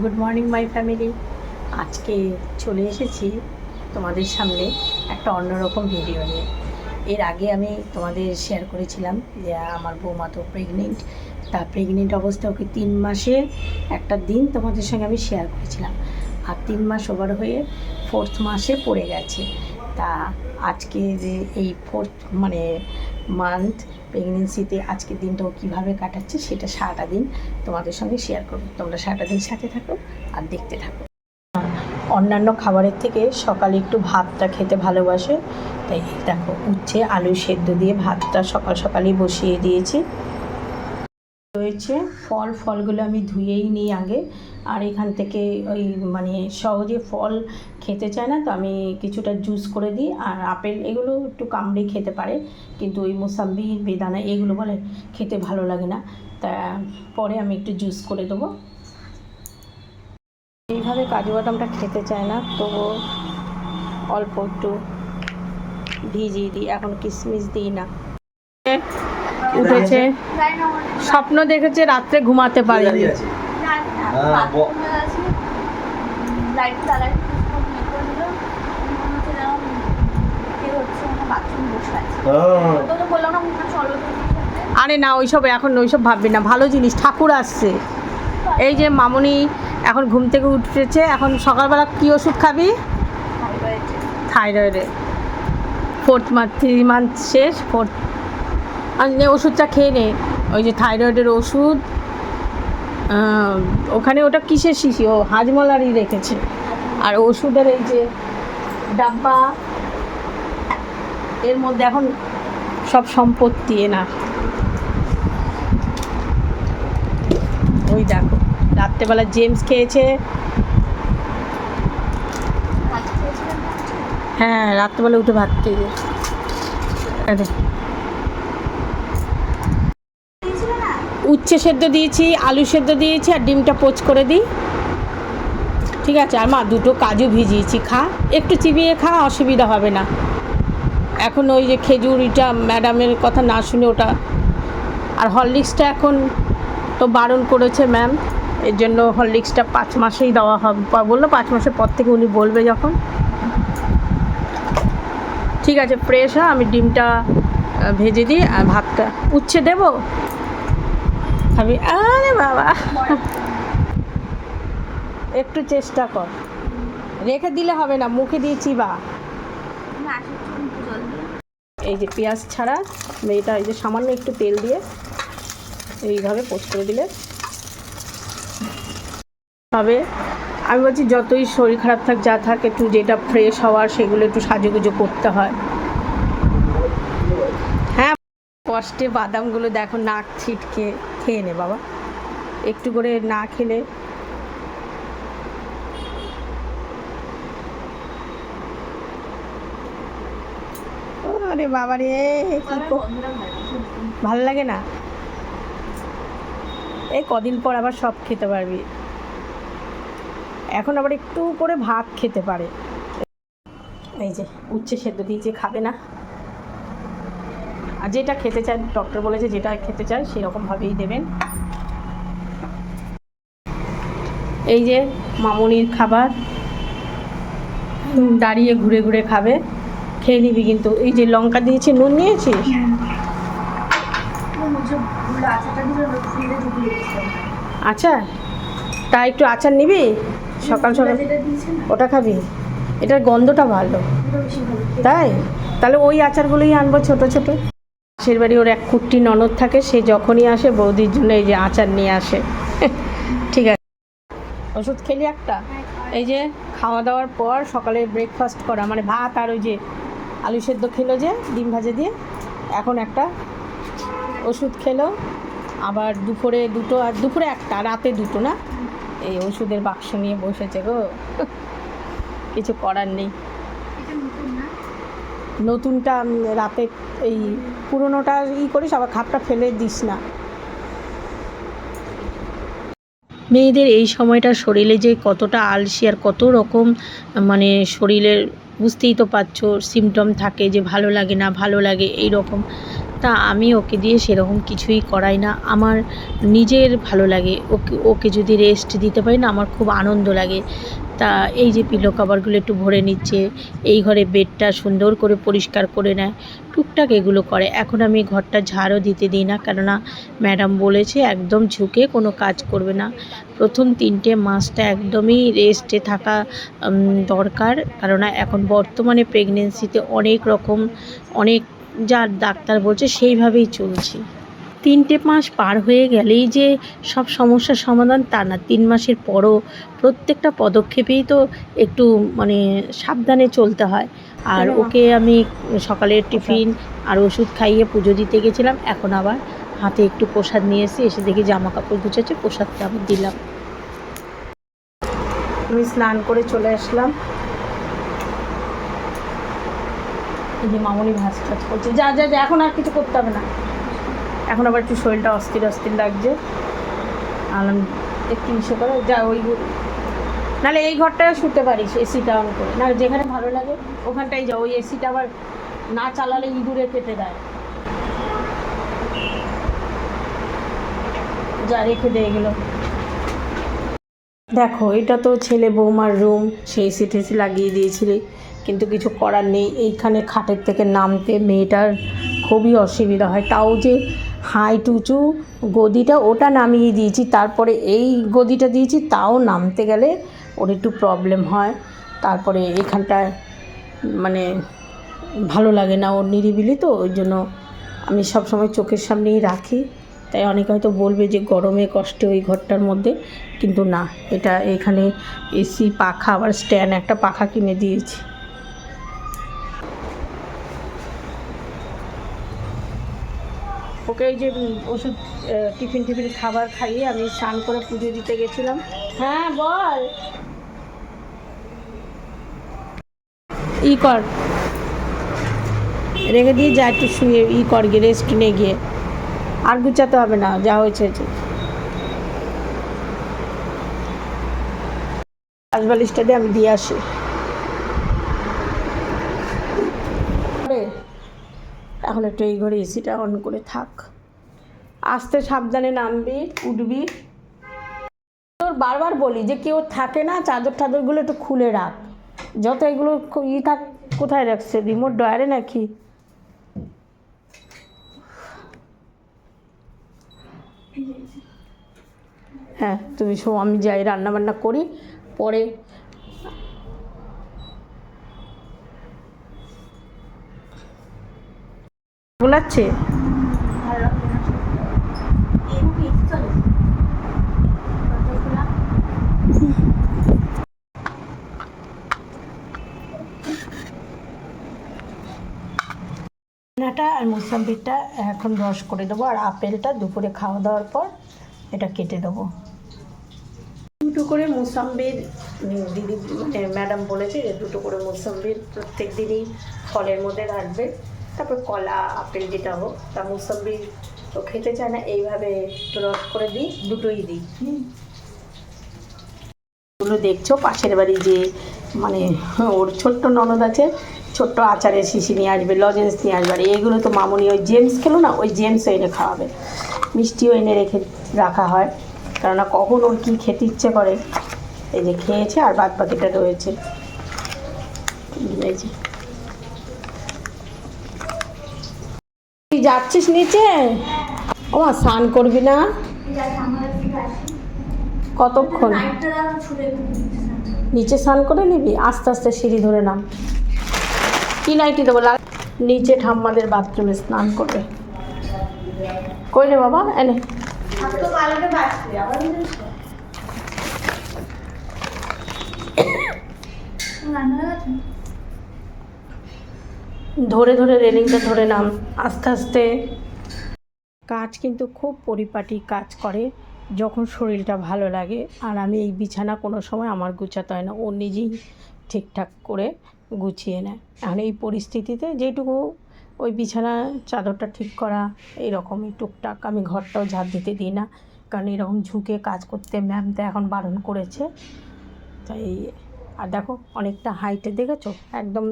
Good morning my family আজকে চলে এসেছি তোমাদের সামনে একটা অন্যরকম ভিডিও নিয়ে। এর আগে আমি তোমাদের শেয়ার করেছিলাম যে আমার বৌমা তো প্রেগনেন্ট তা প্রেগনেন্ট অবস্থায় ওকে তিন মাসে একটা দিন তোমাদের সঙ্গে আমি শেয়ার করেছিলাম। আর তিন মাস ওভার হয়ে ফোর্থ মাসে পড়ে গেছে। তা আজকে যে এই ফোর্থ মানে মান্থ প্রেগনেন্সিতে আজকের দিনটাও কীভাবে কাটাচ্ছে সেটা সারাটা দিন তোমাদের সঙ্গে শেয়ার করব। তোমরা সারাটা দিন সাথে থাকো আর দেখতে থাকো। অন্যান্য খাবারের থেকে সকালে একটু ভাতটা খেতে ভালোবাসে। তাই দেখো, উচ্ছে, আলু সেদ্ধ দিয়ে ভাতটা সকাল সকালেই বসিয়ে দিয়েছি। রয়েছে ফল, ফলগুলো আমি ধুয়েই নিই আগে। আর এখান থেকে ওই মানে সহজে ফল খেতে চায় না, তো আমি কিছুটা জুস করে দিই। আর আপেল, এগুলো একটু কামড়ে খেতে পারে, কিন্তু ওই মোসাম্বি, বেদানা, এগুলো বলে খেতে ভালো লাগে না। তা পরে আমি একটু জুস করে দেবো। এইভাবে কাজু বাদামটা খেতে চায় না তবু অল্প একটু ভিজিয়ে দিই। এখন কিশমিশ দিই না। উঠেছে। স্বপ্ন দেখেছে রাত্রে ঘুমাতে পারেনি হ্যাঁ। আরে না ওইসব এখন ওইসব ভাববি না। ভালো জিনিস ঠাকুর আসছে। এই যে মামুনি এখন ঘুম থেকে উঠেছে। এখন সকালবেলা কী ওষুধ খাবি? থাইরয়েডে ফোর্থ মান্থ থ্রি মান্থ শেষ ফোর্থ আর ওষুধটা খেয়ে নে। ওই যে থাইরয়েডের ওষুধ ওখানে ওটা কিসের শিশি? ও হাজমলারই রেখেছে। আর ওষুধের এই যে ডাব্বা, এর মধ্যে এখন সব সম্পত্তি না ওই দেখো, রাত্রেবেলা জেমস খেয়েছে। হ্যাঁ রাত্রেবেলা উঠে ভাত খেয়ে আরে উচ্ছে সেদ্ধ দিয়েছি, আলু সেদ্ধ দিয়েছি আর ডিমটা পোচ করে দিই। ঠিক আছে, আর মা, দুটো কাজু ভিজিয়েছি, খা। একটু চিবিয়ে খা, অসুবিধা হবে না। এখন ওই যে খেজুরিটা ম্যাডামের কথা না শুনে ওটা আর হরলিক্সটা এখন তো বারণ করেছে ম্যাম, এর জন্য হরলিক্সটা পাঁচ মাসেই দেওয়া হবে। বলল পাঁচ মাসের পর থেকে উনি বলবে যখন। ঠিক আছে, ফ্রেশ আমি ডিমটা ভেজে দিই, আর ভাতটা উচ্ছে দেবো? খাবি? আরে বাবা। একটু চেষ্টা কর। রেখে দিলে হবে না, মুখে দিয়ে চিবা। এই যে পেঁয়াজ ছাড়া এটা এই যে সামান্য একটু তেল দিয়ে এইভাবে পোস্ট করে দিলে হবে। আমি বলছি, যতই শরীর খারাপ থাক, যা থাক, একটু যেটা ফ্রেশ হওয়ার, সেগুলো একটু সাজুগুজো করতে হ্যাঁ। কষ্টে বাদামগুলো দেখো নাক ছিটকে, খেয়ে নে বাবা। একটু করে না খেলে আরে বাবা রে ভালো লাগে না? এই কদিন পর আবার সব খেতে পারবি। এখন আবার একটু করে ভাত খেতে পারে। এই যে, উচ্ছে সেদ্ধ দিয়েছে, খাবে না। আর যেটা খেতে চায় ডক্টর বলেছে যেটা খেতে চায় সেরকমভাবেই দেবেন। এই যে মামনির খাবার দাঁড়িয়ে ঘুরে ঘুরে খাবে। খেয়ে নিবি কিন্তু। এই যে লঙ্কা দিয়েছি নুন নিয়েছিস? আচার? তা একটু আচার নিবি? সকাল সকাল। ওটা খাবি? এটার গন্ধটা ভালো। তাই? তাহলে ওই আচারগুলোই আনব ছোট ছোট। পাশের বাড়ি ওর এক কুট্টি ননদ থাকে, সে যখনই আসে বৌদির জন্য এই যে আচার নিয়ে আসে। ঠিক আছে। ওষুধ খেলি একটা? এই যে খাওয়া দাওয়ার পর সকালে ব্রেকফাস্ট করা মানে ভাত আর ওই যে আলু সেদ্ধ খেলো যে, ডিম ভাজে দিয়ে। এখন একটা ওষুধ খেলো। আবার দুপুরে দুটো আর দুপুরে একটা, রাতে দুটো না? এই ওষুধের বাক্স নিয়ে বসেছে গো। কিছু করার নেই। নতুনটা রাতে এই পুরোনোটা ই করিস, আবার খাপটা ফেলে দিস না। মেয়েদের এই সময়টা শরীরে যে কতটা আলসি আর কত রকম মানে শরীরের বুঝতেই তো পারছ সিমটম থাকে যে ভালো লাগে না, ভালো লাগে এই রকম। তা আমি ওকে দিয়ে সেরকম কিছুই করাই না। আমার নিজের ভালো লাগে। ওকে ওকে যদি রেস্ট দিতে পারি না, আমার খুব আনন্দ লাগে। তা এই যে পিলো কভারগুলো একটু ভরে নিচ্ছে, এই ঘরে বেডটা সুন্দর করে পরিষ্কার করে নেয়, টুকটাক এগুলো করে। এখন আমি ঘরটা ঝাড়ও দিতে দিই না, কেননা ম্যাডাম বলেছে একদম ঝুঁকে কোনো কাজ করবে না। প্রথম তিনটে মাসটা একদমই রেস্টে থাকা দরকার, কেননা এখন বর্তমানে প্রেগনেন্সিতে অনেক রকম, অনেক যা ডাক্তার বলছে সেইভাবেই চলছি। তিনটে মাস পার হয়ে গেলেই যে সব সমস্যার সমাধান তা না। তিন মাসের পরও প্রত্যেকটা পদক্ষেপেই তো একটু মানে সাবধানে চলতে হয়। আর ওকে আমি সকালের টিফিন আর ওষুধ খাইয়ে পুজো দিতে গেছিলাম। এখন আবার হাতে একটু প্রসাদ নিয়ে এসে এসে দেখি জামা কাপড় গুছাচ্ছে প্রসাদটা আমি দিলাম। আমি স্নান করে চলে আসলাম। এই যে মামনি ভাজ টাজ করছে। যা যা যা এখন আর কিছু করতে হবে না। এখন আবার একটু শরীরটা অস্থির অস্থির লাগছে। আলাম, একটু ইসে করে যা ওই নাহলে এই ঘরটায় শুতে পারিস এসিটা অন করে। না যেখানে ভালো লাগে ওখানটাই যা, ওই এসিটা আবার না চালালে ইঁদুরে কেটে দেয়। যা, রেখে দিয়ে এগুলো। দেখো, এটা তো ছেলে বৌমার রুম সেই এসি টেসি লাগিয়ে দিয়েছিলি, কিন্তু কিছু করার নেই। এইখানে খাটের থেকে নামতে মেয়েটার খুবই অসুবিধা হয়। তাও যে হাইট উঁচু গদিটা ওটা নামিয়ে দিয়েছি, তারপরে এই গদিটা দিয়েছি, তাও নামতে গেলে ওর একটু প্রবলেম হয়। তারপরে এখানটায় মানে ভালো লাগে না ওর নিরিবিলি তো, ওই জন্য আমি সব সময় চোখের সামনেই রাখি। তাই অনেকে হয়তো বলবে যে গরমে কষ্টে ওই ঘরটার মধ্যে, কিন্তু না, এটা এখানে এসি পাখা আবার স্ট্যান্ড একটা পাখা কিনে দিয়েছি। ওকে এই যে ওষুধ টিফিন টিফিন খাবার খাইয়ে আমি স্নান করে পুজো দিতে গেছিলাম। হ্যাঁ বল। ই কর। রেখে দিয়ে যা একটু শুয়ে ই কর গিয়ে রেস্ট নিয়ে গিয়ে। আর গুছাতে হবে না যা হয়েছে হয়েছে। বালিশটা দিয়ে আমি দিয়ে আসি আরে, এখন একটু এই ঘরে এসিটা অন করে থাক। আস্তে সাবধানে নামবি, উঠবি। তোর বারবার বলি যে কেউ থাকে না, চাদর টাদরগুলো একটু খুলে রাখ। যত এগুলো ই থাক, কোথায় রাখছে? রিমোট ডয়ারে নাকি? হ্যাঁ তুমি সব আমি যাই রান্না বান্না করি, পরে বলাচ্ছে? আর মুসাম্বিটা এখন রস করে দেবো আর আপেলটা দুপুরে খাওয়া দাওয়ার পর এটা কেটে দেবো। দুটো করে মুসাম্বির দিদি মানে ম্যাডাম বলেছে যে দুটো করে মুসাম্বির প্রত্যেক দিনই ফলের মধ্যে রাখবে। তারপর কলা, আপেল যেটা হোক, তা মুসাম্বি তো খেতে চায় না, এইভাবে রস করে দিই, দুটোই দিই। এগুলো দেখছ? পাশের বাড়ি যে মানে ওর ছোট্ট ননদ আছে, ছোট্ট আচারের শিশি নিয়ে আসবে, লজেন্স নিয়ে আসবে, আর এইগুলো তো মামুনি ওই জেমস খেলো না, ওই জেমস এনে খাওয়াবে। মিষ্টিও এনে রেখে রাখা হয়, কেননা কখন ওর কী খেতে ইচ্ছে করে, এই যে খেয়েছে আর বাদ বাকিটা রয়েছে যাচ্ছিস নিচে? ও স্নান করবি না? কতক্ষণ? নিচে স্নান করে নিবি? আস্তে আস্তে সিঁড়ি ধরে নাম। কি নাইটি দেবো? নিচে ঠাম্মাদের বাথরুমে স্নান করবে। কই রে বাবা? এনে রান্না ধরে ধরে রেলিংটা ধরে নাম। আস্তে আস্তে। কাজ কিন্তু খুব পরিপাটি কাজ করে, যখন শরীরটা ভালো লাগে। আর আমি এই বিছানা কোনো সময় আমার গুছাতে হয় না, ও নিজেই ঠিকঠাক করে গুছিয়ে নেয়। এখন এই পরিস্থিতিতে যেটুকু ওই বিছানা চাদরটা ঠিক করা এইরকমই টুকটাক। আমি ঘরটাও ঝাড় দিতে দিই না, কারণ এরকম ঝুঁকে কাজ করতে ম্যাম তো এখন বারণ করেছে। তাই, আর দেখো, অনেকটা হাইটে দেখেছ? একদম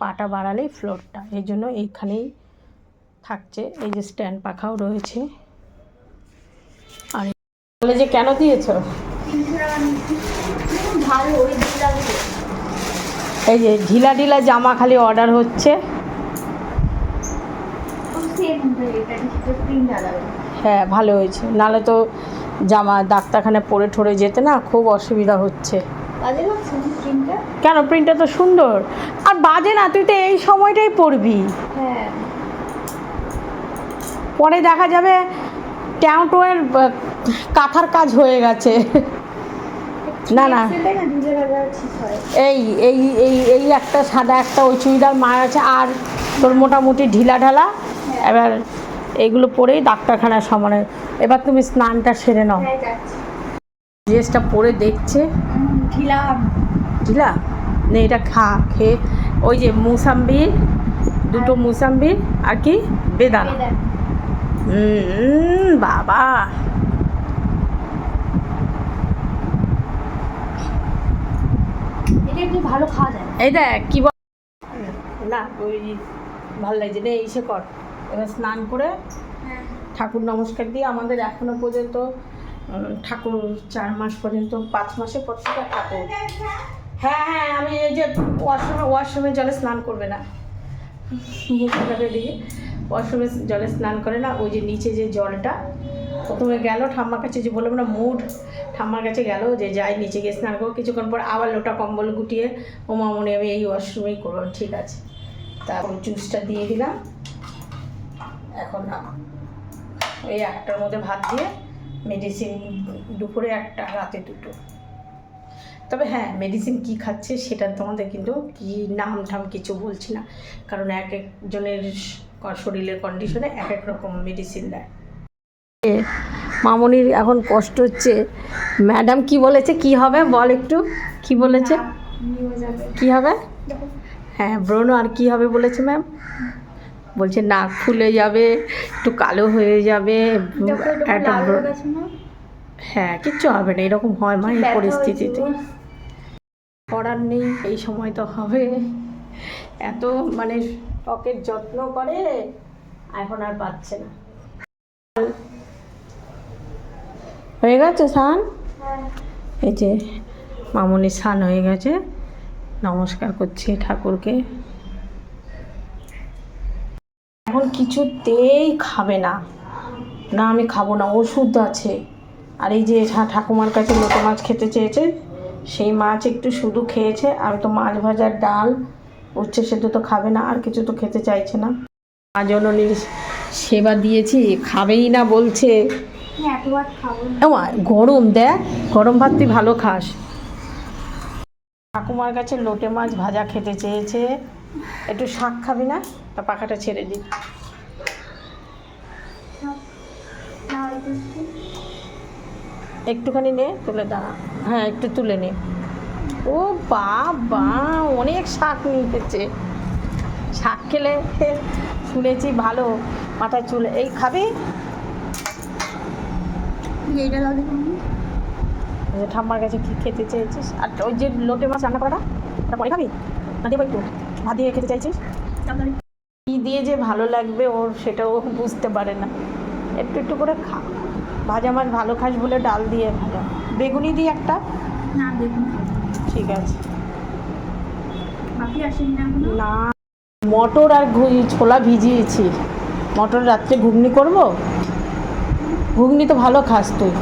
পাটা বাড়ালেই ফ্লোরটা এই জন্য এইখানেই থাকছে। এই যে স্ট্যান্ড পাখাও রয়েছে। আর কলেজে কেন দিয়েছ? এই যে ঢিলা ঢিলা জামা খালি অর্ডার হচ্ছে। হ্যাঁ ভালো হয়েছে। নাহলে তো জামা ডাক্তারখানায় পরে ঠরে যেতে না, খুব অসুবিধা হচ্ছে। কেন? প্রিন্টটা তো সুন্দর। আর বাজে না তুই তো এই সময়টাই পরবি হ্যাঁ। পরে দেখা যাবে ট্যাউটোয়ের কাঁথার কাজ হয়ে গেছে। না না। হয়। এই এই এই এই একটা সাদা একটা ওই চুড়িদার মার আছে আর তোর মোটামুটি ঢিলা ঢালা। এবার এইগুলো পরেই ডাক্তারখানার সমানে। এবার তুমি স্নানটা সেরে নাও। হ্যাঁ ড্রেসটা পরে দেখছে। ঢিলা। ঢিলা? নে এটা খা খেয়ে ওই যে মুসাম্বির দুটো মুসাম্বির আর কি? বেদানা। হুম বাবা। ভালো খাওয়া যায়। এই দেখ কি বল? না ওই ভালো লাগছে কর। এবার স্নান করে হ্যাঁ। ঠাকুর নমস্কার দিয়ে আমাদের এখনও পর্যন্ত ঠাকুর চার মাস পর্যন্ত, পাঁচ মাসে পর থেকে ঠাকুর। হ্যাঁ হ্যাঁ আমি এই যে ওয়াশরুমে ওয়াশরুমে জলে স্নান করবে না। মুখটাকে দিয়ে ওয়াশরুমে জলে স্নান করে না, ওই যে নিচে যে জলটা, প্রথমে গেল ঠাম্মার কাছে যে বললাম না, মুড। ঠাম্মার কাছে গেল যে যাই, নিচে গিয়ে স্নান করব কিছুক্ষণ পর আবার লোটা কম্বল গুটিয়ে, ও মামনি, আমি এই ওয়াশরুমেই করব, ঠিক আছে। তারপর জুসটা দিয়ে দিলাম। এখন ওই একটার মধ্যে ভাত দিয়ে মেডিসিন দুপুরে একটা রাতে দুটো। তবে হ্যাঁ মেডিসিন কি খাচ্ছে সেটা তোমাদের কিন্তু কি নাম ঠাম কিছু বলছি না। কারণ এক একজনের শরীরের কন্ডিশনে এক এক রকম মেডিসিন দেয়। মামনির এখন কষ্ট হচ্ছে। ম্যাডাম কি বলেছে? কি হবে? বল একটু। কি বলেছে? কি হবে? হ্যাঁ ব্রণ আর কি হবে বলেছে ম্যাম বলছে নাক ফুলে যাবে একটু কালো হয়ে যাবে একটা হয়ে কিচ্ছু হবে না এরকম হয় মা এই পরিস্থিতিতে। করার নেই এই সময় তো হবে। এত মানে ত্বকের যত্ন করে এখন আর পাচ্ছে না। হয়ে গেছে স্নান? হ্যাঁ। এই যে মামনি স্নান হয়ে গেছে নমস্কার করছি ঠাকুরকে এখন কিছুতেই খাবে না। না আমি খাব না ওষুধ আছে। আর এই যে ঠাকুমার কাছে লোটো মাছ খেতে চেয়েছে সেই মাছ একটু শুধু খেয়েছে আর তো মাছ ভাজার ডাল উচ্ছে সেদ্ধ তো খাবে না আর কিছু তো খেতে চাইছে না। মা জননীর সেবা দিয়েছি খাবেই না বলছে। গরম দেখ গরম ভাত তুই ভালো খাস। ঠাকুমার কাছে লোটে মাছ ভাজা খেতে চেয়েছে। একটু শাক খাবি না? তা পাখাটা ছেড়ে দিই না একটু একটু। একটুখানি নে তুলে দাঁড়া। হ্যাঁ একটু তুলে নে। ও বাবা অনেক শাক নিতেছে শাক খেলে শুনেছি ভালো মাথায় চুলে। এই খাবি? ঠাম্মার কাছে কি খেতে চেয়েছিস? আর ওই যে লোটে মাছ রান্না করাটা ওটা পরে খাবি? না দেবো একটু? ভাত দিয়ে খেতে চাইছিস? কী দিয়ে যে ভালো লাগবে ওর সেটাও বুঝতে পারে না। একটু একটু করে খা। ভাজা মাছ ভালো খাস বলে ডাল দিয়ে ভাজা। বেগুনি দিয়ে একটা? না দেখুন ঠিক আছে। না না মটর আর ছোলা ভিজিয়েছি। মটর রাত্রে ঘুগনি করব? ঘুগনি তো ভালো খাস তুই।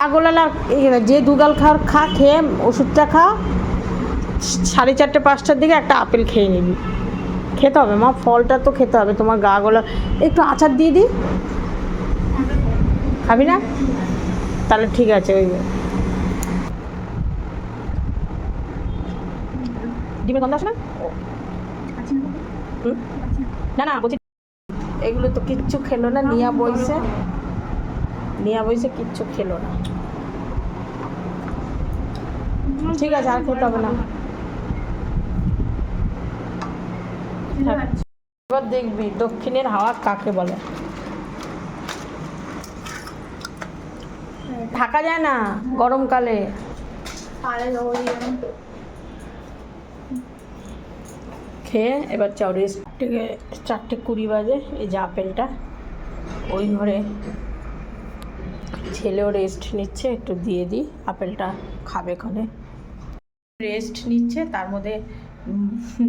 আগোলালা যে দুগাল খাওয়ার খা খেয়ে ওষুধটা খা। সাড়ে চারটে পাঁচটার দিকে একটা আপেল খেয়ে নিবি। খেতে হবে মা ফলটা তো খেতে হবে। তোমার গা গোলা একটু আচার দিয়ে দিই। খাবি না? তাহলে ঠিক আছে ওই ডিমের গন্ধ আসে না? না? না? না না বলছি এগুলো তো কিচ্ছু খেলো না নিয়া বইছে। নিয়া বইছে কিচ্ছু খেলো না। ঠিক আছে আর খেতে হবে না। এবার দেখবি দক্ষিণের হাওয়া কাকে বলে? থাকা যায় না গরমকালে। খেয়ে এবার চাও রেস্ট থেকে চারটে কুড়ি বাজে এই যে আপেলটা। ওই ঘরে ছেলেও রেস্ট নিচ্ছে একটু দিয়ে দিই আপেলটা খাবে ক্ষণে রেস্ট নিচ্ছে তার মধ্যে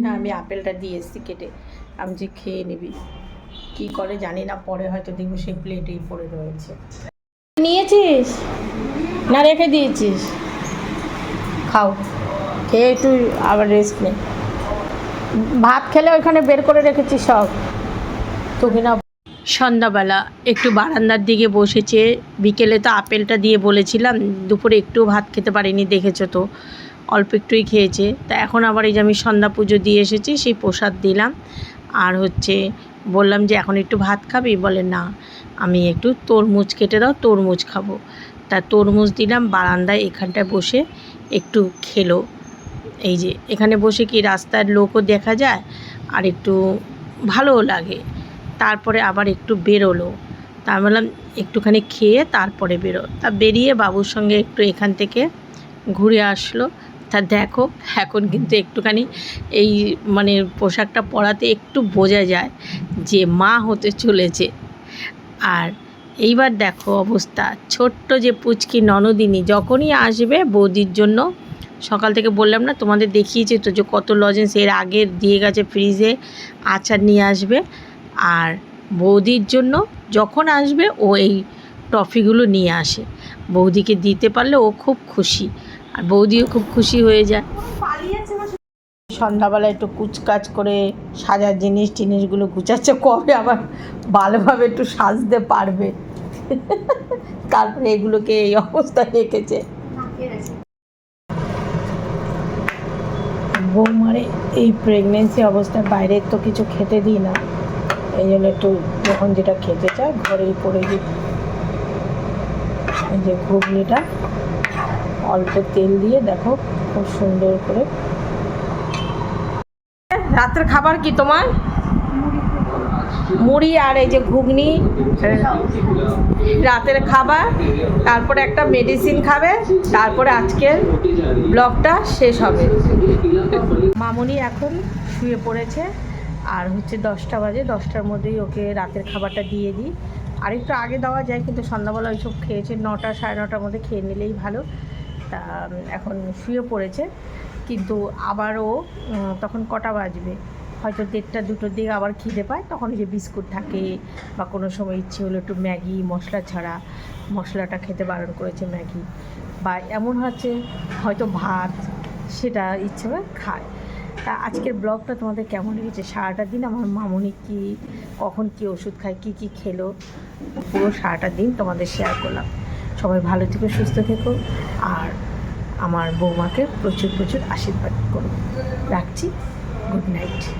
না আমি আপেলটা দিয়ে এসেছি কেটে। আমি যে খেয়ে নিবি। কি করে জানি না পরে হয়তো দেখব সেই প্লেটেই পড়ে রয়েছে। নিয়েছিস? না রেখে দিয়েছিস? খাও। খেয়ে একটু আবার রেস্ট নে। ভাত খেলে ওইখানে বের করে রেখেছি সব। তোকে না সন্ধ্যাবেলা একটু বারান্দার দিকে বসেছে। বিকেলে তো আপেলটা দিয়ে বলেছিলাম, দুপুরে একটু ভাত খেতে পারিনি দেখেছ তো। অল্প একটুই খেয়েছে। তা এখন আবার এই যে আমি সন্ধ্যা পুজো দিয়ে এসেছি, সেই প্রসাদ দিলাম। আর হচ্ছে বললাম যে এখন একটু ভাত খাবি? বলে না। আমি একটু তরমুজ কেটে দাও, তরমুজ খাব। তা তরমুজ দিলাম, বারান্দায় এখানটায় বসে একটু খেলো। এই যে, এখানে বসে কি রাস্তার লোকও দেখা যায় আর একটু ভালোও লাগে। তারপরে আবার একটু বেরোলো। তা বললাম, একটুখানি খেয়ে তারপরে বেরো। তা বেরিয়ে বাবুর সঙ্গে একটু এখান থেকে ঘুরে আসলো। তা দেখো, এখন কিন্তু একটুখানি এই মানে পোশাকটা পরাতে একটু বোঝা যায় যে মা হতে চলেছে। আর এইবার দেখো অবস্থা। ছোট্ট যে পুচকি ননদিনী যখনই আসবে বৌদির জন্য, সকাল থেকে বললাম না, তোমাদের দেখিয়েছি তো যে কত লজেন্স এর আগে দিয়ে গেছে ফ্রিজে আচার নিয়ে আসবে। আর বৌদির জন্য যখন আসবে ও এই টফিগুলো নিয়ে আসে। বৌদিকে দিতে পারলে ও খুব খুশি। আর বৌদিও খুব খুশি হয়ে যায়। সন্ধ্যাবেলা একটু কুচকাচ করে সাজার জিনিস জিনিসগুলো গুছাচ্ছে, কবে আবার ভালোভাবে একটু সাজতে পারবে? তারপরে এগুলোকে এই অবস্থায় রেখেছে। বৌমারে, এই প্রেগনেন্সি অবস্থায় বাইরের তো কিছু খেতে দিই না। এই জন্য একটু যখন যেটা খেতে চায়, ঘরেই করে দিই। এই যে ঘুগনিটা, অল্প তেল দিয়ে দেখো, খুব সুন্দর করে রাতের খাবার কি তোমার? মুড়ি আর এই যে ঘুগনি, রাতের খাবার, তারপরে একটা মেডিসিন খাবে, তারপরে আজকের ব্লগটা শেষ হবে। মামুনি এখন শুয়ে পড়েছে, আর হচ্ছে দশটা বাজে, দশটার মধ্যেই ওকে রাতের খাবারটা দিয়ে দিই। আর একটু আগে দেওয়া যায়, কিন্তু সন্ধ্যাবেলা ওইসব খেয়েছে, নটা সাড়ে নটার মধ্যে খেয়ে নিলেই ভালো। তা, এখন শুয়ে পড়েছে। কিন্তু আবারও তখন কটা বাজবে? হয়তো দেড়টা, দুটোর দিকে আবার খিদে পায়, তখন যে বিস্কুট থাকে বা কোনো সময় ইচ্ছে হলো একটু ম্যাগি, মশলা ছাড়া। মশলাটা খেতে বারণ করেছে ম্যাগি। বা এমন হচ্ছে, হয়তো ভাত, সেটা ইচ্ছে করে খায়। তা আজকের ব্লগটা তোমাদের কেমন লেগেছে? সারাটা দিন আমার মামুনি কি, কখন কি ওষুধ খায়, কি কি খেলো? পুরো সারাটা দিন তোমাদের শেয়ার করলাম। সবাই ভালো থেকো, সুস্থ থেকো। আর আমার বৌমাকে প্রচুর প্রচুর আশীর্বাদ করুন। রাখছি। Good night.